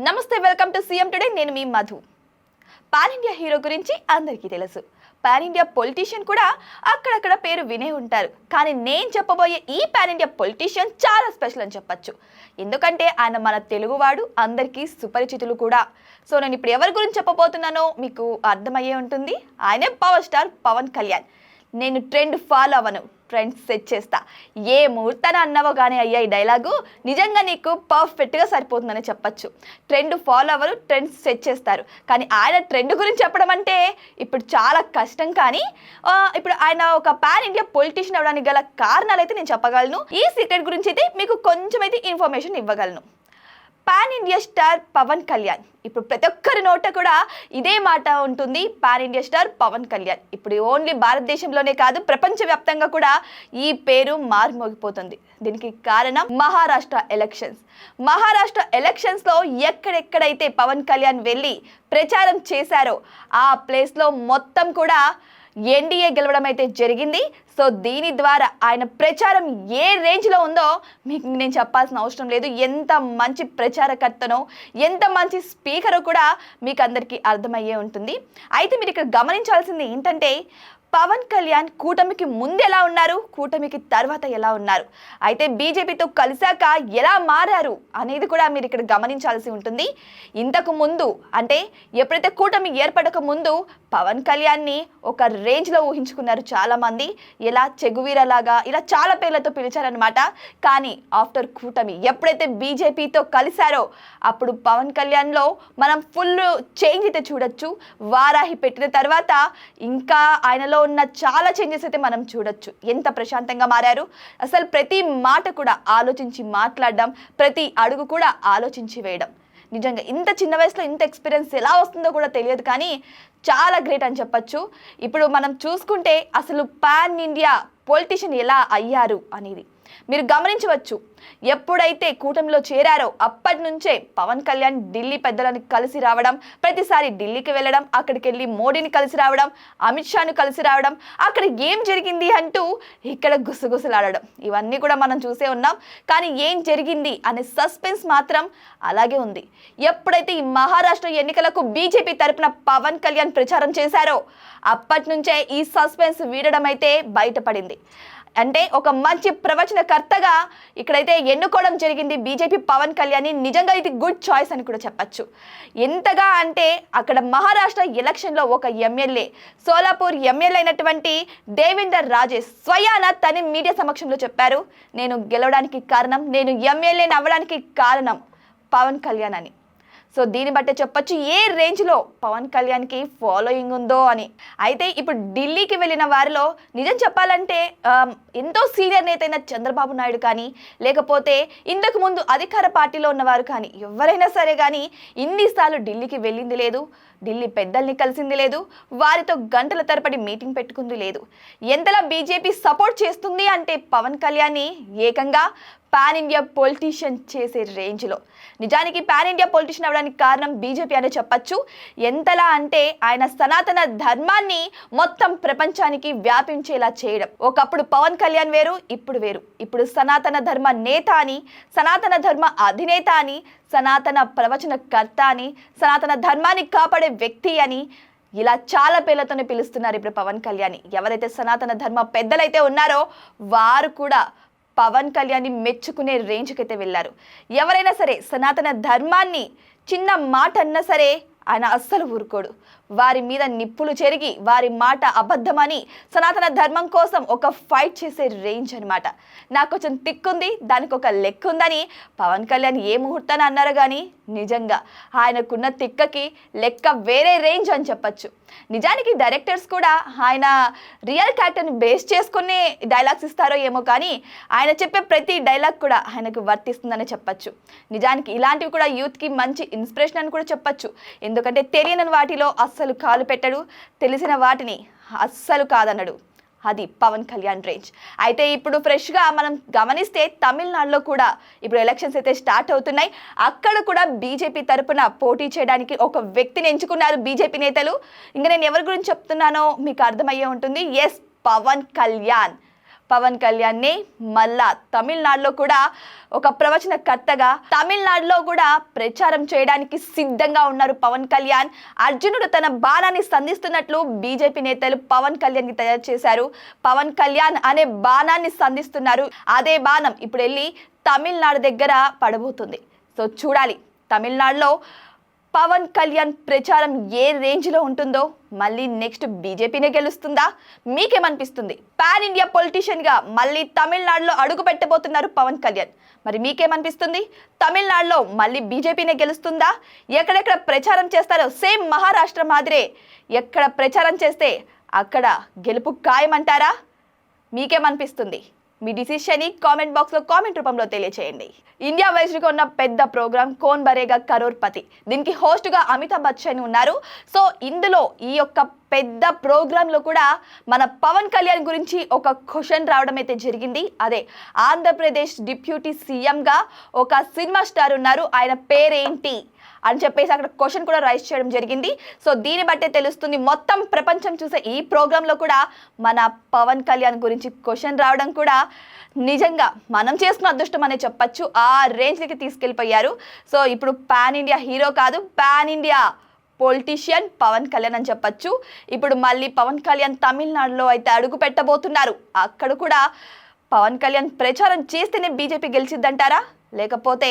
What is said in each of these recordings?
నమస్తే welcome to CM today. నేను మీ మధు. పాన్ ఇండియా హీరో గురించి అందరికీ తెలుసు. పాన్ ఇండియా పొలిటీషియన్ కూడా అక్కడక్కడ పేరు వినే ఉంటారు. కానీ నేను చెప్పబోయే ఈ పాన్ ఇండియా పొలిటీషియన్ చాలా స్పెషల్ అని చెప్పొచ్చు. ఎందుకంటే ఆయన మన తెలుగువాడు అందరికీ సుపరిచితులు కూడా. సో నేను ఇప్పుడు ఎవరి గురించి చెప్పబోతున్నానో మీకు అర్థమయ్యే ఉంటుంది. ఆయనే పవర్ స్టార్ పవన్ కళ్యాణ్. నేను ట్రెండ్ ఫాలో అవ్వను. ఫ్రెండ్స్ సెట్ చేస్తా. ఏ ముహూర్తాన అన్నావో కానీ అయ్యా ఈ డైలాగు నిజంగా నీకు పర్ఫెక్ట్గా సరిపోతుందని చెప్పచ్చు. ట్రెండ్ ఫాలో అవ్వరు ట్రెండ్స్ సెట్ చేస్తారు. కానీ ఆయన ట్రెండ్ గురించి చెప్పడం అంటే ఇప్పుడు చాలా కష్టం కానీ ఇప్పుడు ఆయన ఒక పాన్ ఇండియా పొలిటీషియన్ అవడానికి గల కారణాలు అయితే నేను చెప్పగలను. ఈ సీక్రెట్ గురించి అయితే మీకు కొంచెం అయితే ఇన్ఫర్మేషన్ ఇవ్వగలను. Pan India star Pawan Kalyan. ఇప్పుడు ప్రతి ఒక్కరి నోట కూడా ఇదే మాట ఉంటుంది pan India star Pawan Kalyan. ఇప్పుడు ఓన్లీ భారతదేశంలోనే కాదు ప్రపంచవ్యాప్తంగా కూడా ఈ పేరు మారుమోగిపోతుంది. దీనికి కారణం మహారాష్ట్ర ఎలక్షన్స్ మహారాష్ట్ర ఎలక్షన్స్లో ఎక్కడెక్కడైతే పవన్ కళ్యాణ్ వెళ్ళి ప్రచారం చేశారో ఆ ప్లేస్లో మొత్తం కూడా ఎన్డీఏ గెలవడం అయితే జరిగింది. సో దీని ద్వారా ఆయన ప్రచారం ఏ రేంజ్లో ఉందో మీకు నేను చెప్పాల్సిన అవసరం లేదు. ఎంత మంచి ప్రచారకర్తనో ఎంత మంచి స్పీకరో కూడా మీకు అందరికీ అర్థమయ్యే ఉంటుంది. అయితే మీరు ఇక్కడ గమనించాల్సింది ఏంటంటే పవన్ కళ్యాణ్ కూటమికి ముందు ఎలా ఉన్నారు కూటమికి తర్వాత ఎలా ఉన్నారు? అయితే బీజేపీతో కలిశాక ఎలా మారారు అనేది కూడా మీరు ఇక్కడ గమనించాల్సి ఉంటుంది. ఇంతకు ముందు అంటే ఎప్పుడైతే కూటమి ఏర్పడక ముందు పవన్ కళ్యాణ్ని ఒక రేంజ్లో ఊహించుకున్నారు చాలామంది. ఎలా చెగువీరలాగా ఇలా చాలా పేర్లతో పిలిచారనమాట కానీ ఆఫ్టర్ కూటమి ఎప్పుడైతే బీజేపీతో కలిశారో అప్పుడు పవన్ కళ్యాణ్లో మనం ఫుల్ చేంజ్ అయితే చూడొచ్చు. వారాహి పెట్టిన తర్వాత ఇంకా ఆయనలో ఉన్న చాలా చేంజెస్ అయితే మనం చూడొచ్చు. ఎంత ప్రశాంతంగా మారారు. అసలు ప్రతి మాట కూడా ఆలోచించి మాట్లాడడం ప్రతి అడుగు కూడా ఆలోచించి వేయడం. నిజంగా ఇంత చిన్న వయసులో ఇంత ఎక్స్పీరియన్స్ ఎలా వస్తుందో కూడా తెలియదు కానీ చాలా గ్రేట్ అని చెప్పొచ్చు. ఇప్పుడు మనం చూసుకుంటే అసలు పాన్ ఇండియా పొలిటీషియన్ ఎలా అయ్యారు అనేది. మీరు గమనించవచ్చు. ఎప్పుడైతే కూటమిలో చేరారో అప్పటి నుంచే పవన్ కళ్యాణ్ ఢిల్లీ పెద్దలను కలిసి రావడం ప్రతిసారి ఢిల్లీకి వెళ్ళడం అక్కడికి వెళ్ళి మోడీని కలిసి రావడం అమిత్ షాను కలిసి రావడం అక్కడ ఏం జరిగింది అంటూ ఇక్కడ గుసగుసలాడడం. ఇవన్నీ కూడా మనం చూసే ఉన్నాం. కానీ ఏం జరిగింది అనే సస్పెన్స్ మాత్రం అలాగే ఉంది. ఎప్పుడైతే ఈ మహారాష్ట్ర ఎన్నికలకు బీజేపీ తరపున పవన్ కళ్యాణ్ ప్రచారం చేశారో అప్పటి నుంచే ఈ సస్పెన్స్ వీడడం అయితే బయటపడింది. అంటే ఒక మంచి ప్రవచనకర్తగా ఇక్కడైతే ఎన్నుకోవడం జరిగింది బీజేపీ పవన్ కళ్యాణ్ నిజంగా ఇది గుడ్ చాయిస్ అని కూడా చెప్పచ్చు. ఎంతగా అంటే అక్కడ మహారాష్ట్ర ఎలక్షన్లో ఒక ఎమ్మెల్యే సోలాపూర్ ఎమ్మెల్యే అయినటువంటి దేవేందర్ రాజేష్ స్వయాన తన మీడియా సమక్షంలో చెప్పారు. నేను గెలవడానికి కారణం నేను ఎమ్మెల్యేని అవ్వడానికి కారణం పవన్ కళ్యాణ్ అని. సో దీన్ని బట్టే చెప్పొచ్చు ఏ రేంజ్లో పవన్ కళ్యాణ్కి ఫాలోయింగ్ ఉందో అని. అయితే ఇప్పుడు ఢిల్లీకి వెళ్ళిన వారిలో నిజం చెప్పాలంటే ఎంతో సీనియర్ నేత అయిన చంద్రబాబు నాయుడు కానీ లేకపోతే ఇంతకు ముందు అధికార పార్టీలో ఉన్నవారు కానీ ఎవరైనా సరే కానీ ఇన్నిసార్లు ఢిల్లీకి వెళ్ళింది లేదు. ఢిల్లీ పెద్దల్ని కలిసింది లేదు వారితో గంటల తరబడి మీటింగ్ పెట్టుకుంది లేదు. ఎంతలా బీజేపీ సపోర్ట్ చేస్తుంది అంటే పవన్ కళ్యాణ్ని ఏకంగా పాన్ ఇండియా పొలిటీషియన్ చేసే రేంజ్లో. నిజానికి పాన్ ఇండియా పొలిటీషియన్ అవ్వడానికి కారణం బీజేపీ అనే చెప్పచ్చు. ఎంతలా అంటే ఆయన సనాతన ధర్మాన్ని మొత్తం ప్రపంచానికి వ్యాపించేలా చేయడం. ఒకప్పుడు పవన్ కళ్యాణ్ వేరు ఇప్పుడు వేరు. ఇప్పుడు సనాతన ధర్మ నేత అని సనాతన ధర్మ అధినేత అని సనాతన ప్రవచనకర్త అని సనాతన ధర్మాన్ని కాపాడే వ్యక్తి అని ఇలా చాలా పేర్లతోనే పిలుస్తున్నారు ఇప్పుడు పవన్ కళ్యాణ్. ఎవరైతే సనాతన ధర్మ పెద్దలైతే ఉన్నారో వారు కూడా పవన్ కళ్యాణ్ని మెచ్చుకునే రేంజ్కి అయితే వెళ్ళారు. ఎవరైనా సరే సనాతన ధర్మాన్ని చిన్న మాట అన్నా సరే ఆయన అస్సలు ఊరుకోడు. వారి మీద నిప్పులు చెరిగి వారి మాట అబద్ధమని సనాతన ధర్మం కోసం ఒక ఫైట్ చేసే రేంజ్ అనమాట నాకు కొంచెం తిక్కుంది దానికి ఒక లెక్క ఉందని పవన్ కళ్యాణ్ ఏ ముహూర్తాన్ని అన్నారు కానీ నిజంగా ఆయనకున్న తిక్కకి లెక్క వేరే రేంజ్ అని చెప్పచ్చు. నిజానికి డైరెక్టర్స్ కూడా ఆయన రియల్ క్యారెక్టర్ని బేస్ చేసుకుని డైలాగ్స్ ఇస్తారో ఏమో కానీ ఆయన చెప్పే ప్రతి డైలాగ్ కూడా ఆయనకు వర్తిస్తుందని చెప్పచ్చు. నిజానికి ఇలాంటివి కూడా యూత్కి మంచి ఇన్స్పిరేషన్ అని కూడా చెప్పచ్చు. ఎందుకంటే తెలియని వాటిలో అస్సలు కాలు పెట్టడు తెలిసిన వాటిని అస్సలు కాదన్నాడు. అది పవన్ కళ్యాణ్ రేంజ్. అయితే ఇప్పుడు ఫ్రెష్గా మనం గమనిస్తే తమిళనాడులో కూడా ఇప్పుడు ఎలక్షన్స్ అయితే స్టార్ట్ అవుతున్నాయి. అక్కడ కూడా బీజేపీ తరపున పోటీ చేయడానికి ఒక వ్యక్తిని ఎంచుకున్నారు బీజేపీ నేతలు. ఇంకా నేను ఎవరి గురించి చెప్తున్నానో మీకు అర్థమయ్యే ఉంటుంది. ఎస్ పవన్ కళ్యాణ్. పవన్ కళ్యాణ్ని మళ్ళా తమిళనాడులో కూడా ఒక ప్రవచనకర్తగా తమిళనాడులో కూడా ప్రచారం చేయడానికి సిద్ధంగా ఉన్నారు పవన్ కళ్యాణ్. అర్జునుడు తన బాణాన్ని సంధిస్తున్నట్లు బీజేపీ నేతలు పవన్ కళ్యాణ్కి తయారు చేశారు. పవన్ కళ్యాణ్ అనే బాణాన్ని సంధిస్తున్నారు. అదే బాణం ఇప్పుడు వెళ్ళి తమిళనాడు దగ్గర పడబోతుంది. సో చూడాలి తమిళనాడులో పవన్ కళ్యాణ్ ప్రచారం ఏ రేంజ్లో ఉంటుందో మళ్ళీ నెక్స్ట్ బీజేపీనే గెలుస్తుందా? మీకేమనిపిస్తుంది? పాన్ ఇండియా పొలిటీషియన్గా మళ్ళీ తమిళనాడులో అడుగు పెట్టబోతున్నారు పవన్ కళ్యాణ్. మరి మీకేమనిపిస్తుంది? తమిళనాడులో మళ్ళీ బీజేపీనే గెలుస్తుందా? ఎక్కడెక్కడ ప్రచారం చేస్తారో సేమ్ మహారాష్ట్ర మాదిరే ఎక్కడ ప్రచారం చేస్తే అక్కడ గెలుపు ఖాయమంటారా? మీకేమనిపిస్తుంది? మీ డిసిషన్ని కామెంట్ బాక్స్లో కామెంట్ రూపంలో తెలియచేయండి. ఇండియా వైజ్గా ఉన్న పెద్ద ప్రోగ్రామ్ కోన్ బరేగా కరోర్పతి దీనికి హోస్ట్గా అమితాబ్ బచ్చన్ ఉన్నారు. సో ఇందులో ఈ యొక్క పెద్ద ప్రోగ్రాంలో కూడా మన పవన్ కళ్యాణ్ గురించి ఒక క్వశ్చన్ రావడం అయితే జరిగింది. అదే ఆంధ్రప్రదేశ్ డిప్యూటీ సీఎంగా ఒక సినిమా స్టార్ ఉన్నారు. ఆయన పేరేంటి అని చెప్పేసి అక్కడ క్వశ్చన్ కూడా రైజ్ చేయడం జరిగింది. సో దీన్ని బట్టే తెలుస్తుంది మొత్తం ప్రపంచం చూసే ఈ ప్రోగ్రాంలో కూడా మన పవన్ కళ్యాణ్ గురించి క్వశ్చన్ రావడం కూడా నిజంగా మనం చేసుకున్న అదృష్టం అనే చెప్పచ్చు. ఆ రేంజ్కి తీసుకెళ్ళిపోయారు. సో ఇప్పుడు పాన్ ఇండియా హీరో కాదు pan India politician Pawan Kalyan అని చెప్పచ్చు. ఇప్పుడు మళ్ళీ పవన్ కళ్యాణ్ తమిళనాడులో అయితే అడుగు పెట్టబోతున్నారు. అక్కడ కూడా పవన్ కళ్యాణ్ ప్రచారం చేస్తేనే బీజేపీ గెలిచిద్దంటారా? లేకపోతే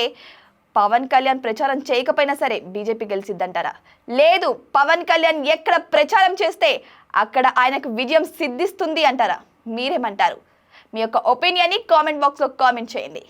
పవన్ కళ్యాణ్ ప్రచారం చేయకపోయినా సరే బీజేపీ గెలిచిద్దంటారా? లేదు పవన్ కళ్యాణ్ ఎక్కడ ప్రచారం చేస్తే అక్కడ ఆయనకు విజయం సిద్ధిస్తుంది అంటారా? మీరేమంటారు? మీ యొక్క ఒపీనియన్ని కామెంట్ బాక్స్లో కామెంట్ చేయండి.